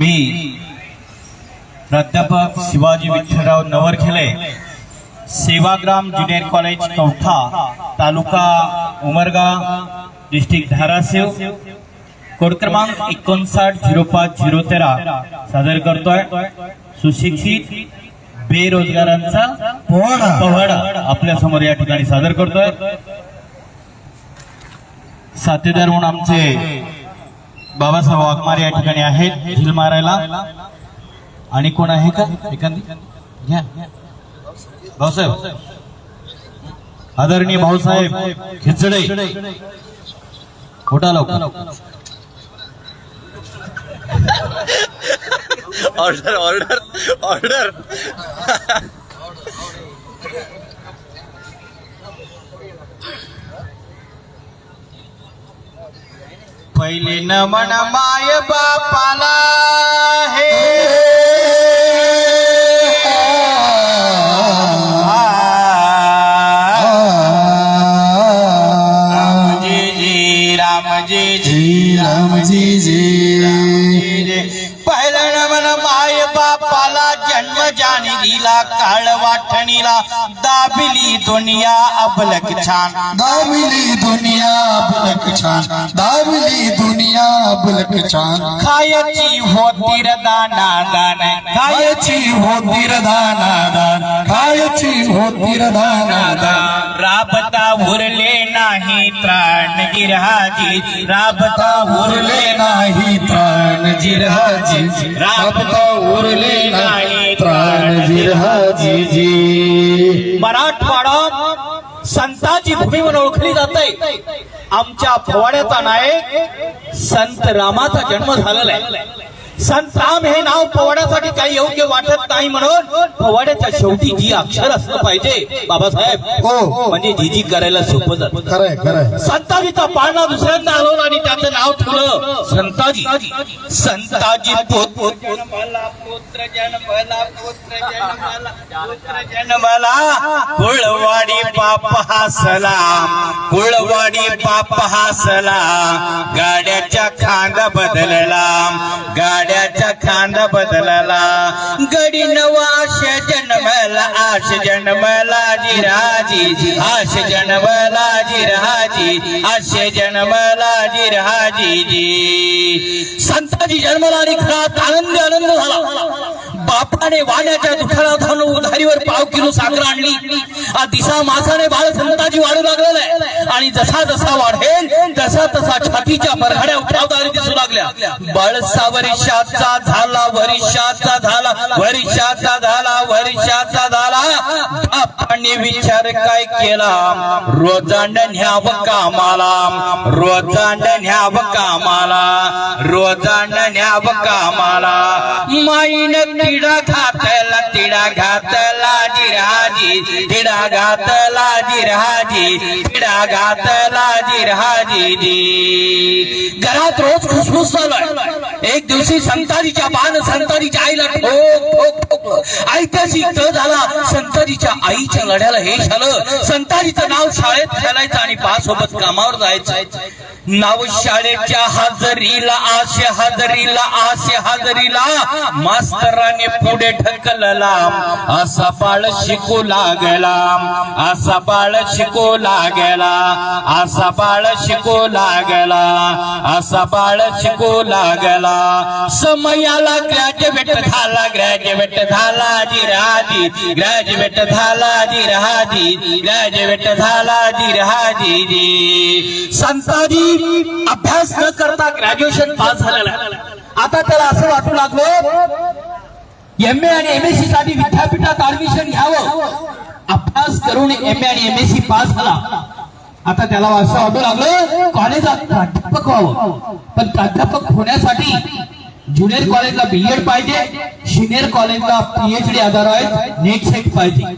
मी प्राध्यापक Shivaji Vithalrao Navarkhele Sevagram junior college Kavtha taluka Umarga district Dharashiv. Code क्रमांक एकोणसाठ झिरो पाच झिरो तेरा सादर करतोय. सुशिक्षित बेरोजगारांचा. पोवाडा आपल्यासमोर या ठिकाणी सादर करतोय. साथीदार म्हणून आमचे बाबासाहेब वाघमारे या ठिकाणी आहेत. झिल मारायला. आणि कोण आहे का? एखादी? घ्या. भाऊसाहेब. आदरणीय भाऊसाहेब खिचडे. खोटा लवकर. Order order order. पहिले नमन माय बापाला हे. रामजी जी रामजी जी रामजी जी पहिलं नमन माय बापाला जन्म لا کھڑ واٹھنی لا دابلی دنیا ابلک چھان۔ دابلی دنیا ابلک چھان۔ دابلی دنیا ابلک چھان۔ کھایا چی ہوتی ردا نادان۔ کھایا چی ہوتی ردا نادان۔ کھایا چی ہوتی ردا نادان۔ رابطہ بھر لینا ہی تران گرہا جی رابطہ بھر لینا ہی تران جرہا جی رابطہ بھر ورلے نہیں जिरहाजी जी मराठवाडा संतांची भूमी म्हणून ओळखली जाते आमच्या फवाड्याचा नायक संत रामाचा जन्म झालेला आहे. संत राम हे नाव पवाड्यासाठी काही योग्य वाटत नाही म्हणून पवाड्याच्या शेवटी जी अक्षर असलं पाहिजे बाबासाहेब. हो. म्हणजे जी जी करायला सोपं जात. खरंय खरंय. संताजीचा पाळणा दुसऱ्यांदा हलवला आणि त्याचं नाव ठेवलं संताजी. संताजी पोत. पोत जन्माला पुत्र जन्माला पुत्र जन्माला पुत्र जन्माला कुळवाडी बाप कुळवाडी बाप हासला गाड्याच्या खांदा बदलला गाड्याचा खांदा बदलला. गडी नवाश जन्मला आश जन्मला जिराजी. आश जन्मला जिराजी आश जन्मला जिराजी. जी संताजी जन्मला आणि खरात आनंद आनंद झाला. बापाने वाण्याच्या दुखाला धान उधारीवर पाव किलो साखर आणली. हा दिसा मासाने बाळ संताजी वाढू लागलेला आहे. आणि जसा जसा वाढेल तसा तसा छातीच्या बरघड्या उठावदारी दिसू लागल्या. बळसा वर्षाचा झाला वर्षाचा झाला वर्षाचा झाला वर्षाचा झाला विचार काय केला? रोजांड न्याव कामाला. रोजांड न्याव कामाला. रोजांड न्याव कामाला. माईन तिडा घातला तिडा घातला जिराजी तिडा घातला जिराजी तिडा घातला जिराजी जी घरात रोज खुसखुस चालू एक दिवशी संतारीच्या बाण संतारीच्या आईला ठोक ठोक ऐतिहासिक तळ झाला. संताजीच्या आईच्या लढ्याला हे झालं संताजीचं नाव शाळेत घालायचं आणि बा सोबत कामावर जायचं. नाव शाळेच्या हजरीला आशे हजरीला आशे हजरीला. मास्तराने पुढे ढकलला असा बाळ शिकू लागला असा बाळ शिकू लागला असा बाळ शिकू लागला असा बाळ शिकू लागला समयाला ग्रॅज्युएट झाला ग्रॅज्युएट झाला. जिराजी ग्रॅज्युएट झाला जिराजी ग्रॅज्युएट झाला जिराजी जी संताजी अभ्यास न करता ग्रॅज्युएशन पास झालेला. आता त्याला असं वाटू लागलं एम ए आणि एम एस सी साठी विद्यापीठात ऍडमिशन घ्यावं. अभ्यास करून एम ए आणि एम एस सी पास झाला. आता त्याला असं वाटू लागलं कॉलेजात प्राध्यापक व्हावं. पण प्राध्यापक होण्यासाठी ज्युनियर कॉलेजला बीएड पाहिजे. सिनियर कॉलेजला पीएचडी आधार आहेत. नेट सेट पाहिजे.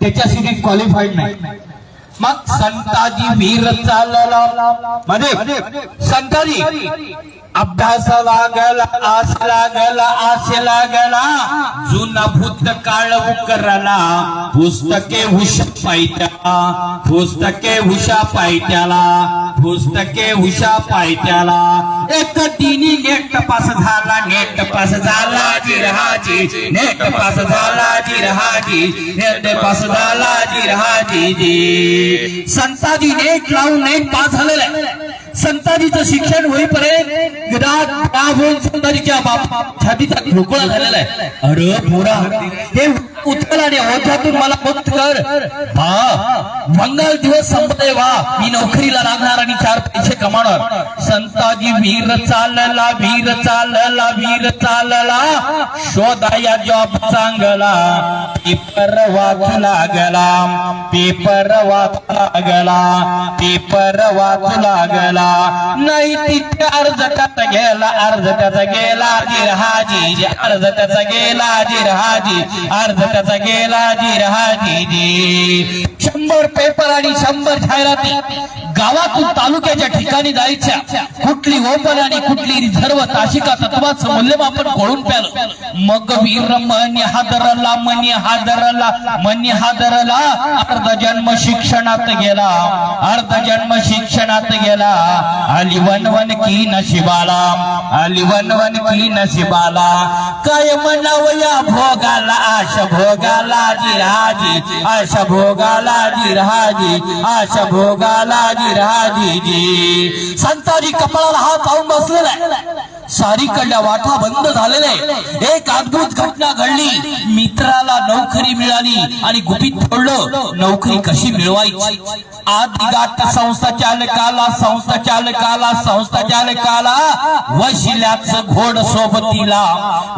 त्याच्यासाठी क्वालिफाईड नाही. मग संताजी वीर चालला. मध्ये संताजी. अभ्यास लागला आस लागला आस लागला. जुना भूतकाळ उकरला. पुस्तके हुश पायत्या. पुस्तके हुशा पायत्याला. पुस्तके उषा पायत्याला. एक तिनी नेट पास झाला नेट पास झाला जिरहाजी. नेट पास झाला जिरहाजी. नेट पास झाला जिरहाजी जी संताजी नेट लावून नेट पास झालेला आहे. संताजीचं शिक्षण होईपर्यंत विराट राबवून संताजीच्या बाप छातीचा ढोकळा झालेला आहे. अरे पोरा हे उचल आणि ओझ्यातून मला मुक्त कर. हा मंगल दिवस संपते वा मी नोकरीला लागणार आणि चार पैसे कमावणार. संताजी वीर चालला वीर चालला वीर चालला. शोधाया जॉब चांगला. पेपर वाचू लागला. पेपर वाचला लागला. पेपर वाचू लागला. नाही तिथे अर्ज त्याचा गेला अर्ज त्याचा गेला जिरहाजी. अर्ज त्याचा गेला जिरहाजी. अर्ज त्याचा गेला जिरहाजी जी शंभर पेपर आणि शंभर जाहिराती गावातून तालुक्याच्या ठिकाणी जायच्या. कुठली ओपन आणि कुठली रिझर्व ताशिका तत्वाचं मूल्यमापन कोळून प्यालं. मग वीर मनी हादरला मनी हादरला मनी हादरला. अर्ध जन्म शिक्षणात गेला. अर्ध जन्म शिक्षणात गेला. आली वनवन की नशिबाला. आली वनवन की नशिबाला काय म्हणावया भोगाला? आश भोगाला जिराजी आश भोगाला जिराजी आश भोगाला जिराजी जी संताजी कपाळाला हात लावून बसलेला आहे. सारीकडल्या वाटा बंद झालेले एक अद्भुत घटना घडली. मित्राला नोकरी मिळाली आणि गुपित पडलं नोकरी कशी मिळवायची? आदिगाठ संस्था चालकाला संस्था चालकाला संस्था चालकाला वशिल्याच घोड सोबतीला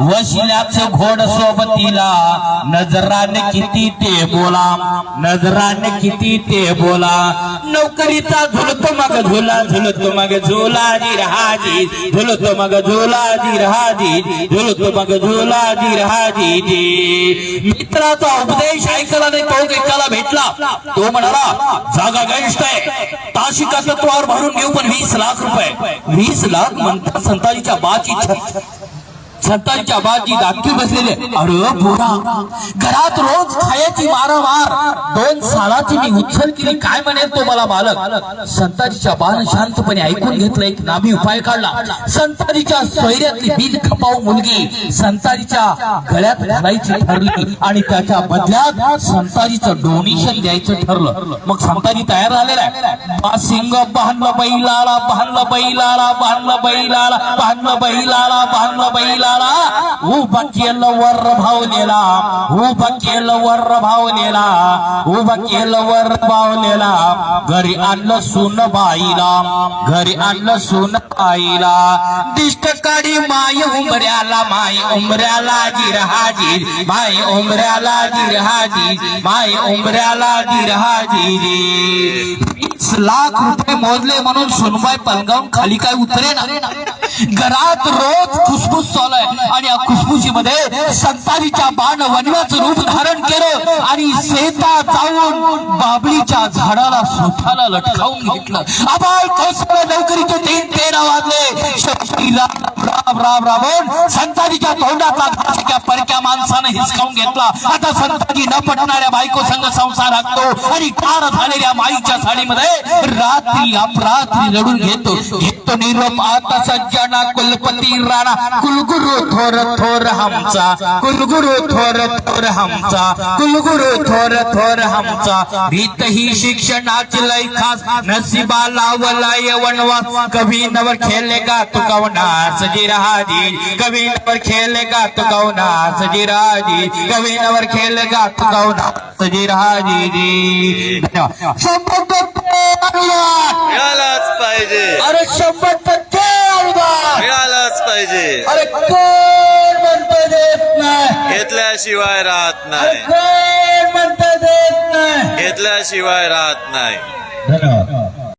वशिल्याच घोड सोबतीला. नजराने किती ते बोला नजराने किती ते बोला. नोकरीचा झुलतो मग झुला झुलतो मग झुला जी राहाजी झुलतो मग झुला जी राहाजी झुलतो मग झुला जी राहाजी जी मित्राचा उपदेश ऐकला नाही तो एकाला भेटला. तो म्हणाला जागा गरिष्ठ आहे. ताशिका तत्वावर भरून घेऊ पण वीस लाख रुपये. वीस लाख संताजीच्या बाची छत बाजी दाखी बसलेले. अरे बोरा. घरात रोज खायची मारामार. दोन सालाची मी उच्छल केली. काय म्हणेल तो मला मालक? संताजीच्या बाण शांतपणे ऐकून घेतलं. एक नामी उपाय काढला. संताजीच्या सोयऱ्यातली बिन खपाऊ मुलगी संताजीच्या गळ्यात घालायची ठरली आणि त्याच्या बदल्यात संताजीचं डोनेशन द्यायचं ठरलं. मग संताजी तयार झालेला आहे. बासिंग बांधलं बैलाला बांधलं बैलाला बांधलं बैलाला बांधलं बैलाला बांधलं बैलाला उभ केलं वर भाव नेला उभ केलं वर भाव नेला उभ केलं वर भाव नेला घरी आणलं सुन बाईला घरी आणलं सुन बाईला. दिष्ट काढी माय उमऱ्याला माय उमऱ्याला जिरहाजी माय उमऱ्याला जिरहाजी माय उमऱ्याला जिरहाजी वीस लाख रुपये मोजले म्हणून सुनबाई पलगावून खाली काय उतरे ना घरात रोज खुसफुस चालू आहे आणि या खुसफुशीमध्ये संताजीच्या बाण वनव्याचं रूप धारण केलं आणि शेता जाऊन बाबळीच्या झाडाला स्वतःला लटकावून घेतलं. आबाळ कौशल्य नोकरीचे तीन तेरा वाजले. शेवटीला राम राब राबून संताजीच्या तोंडातला परक्या माणसानं हिसकावून घेतला. आता संताजी न पटणाऱ्या बायको संघ संसार हाकतो आणि ठार झालेल्या माईच्या साडीमध्ये रात्री अपरात्री लढून घेतो. घेतो निरोप आता सज्जना कुलपती राणा. कुलगुरु थोर थोर हमचा. कुलगुरु थोर थोर हमचा. कुलगुरु थोर थोर हमचा. भीत ही शिक्षणाची लय खास. नसिबा लावला यवनवास कवी नवर खेलेगा तू कवना सजी राजी कवी नवर खेलेगा तू कवना सजी राजी कभी नवर खेलेगा तू कवना सजी राजी जी. धन्यवाद. शंभर टक्के अनुदान. मिळालाच पाहिजे. अरे शंभर टक्के अनुदान. मिळालाच पाहिजे. अरे कोण म्हणतं देत नाही? घेतल्याशिवाय राहत नाही. कोण म्हणतं देत नाही? घेतल्याशिवाय राहत नाही. धन्यवाद.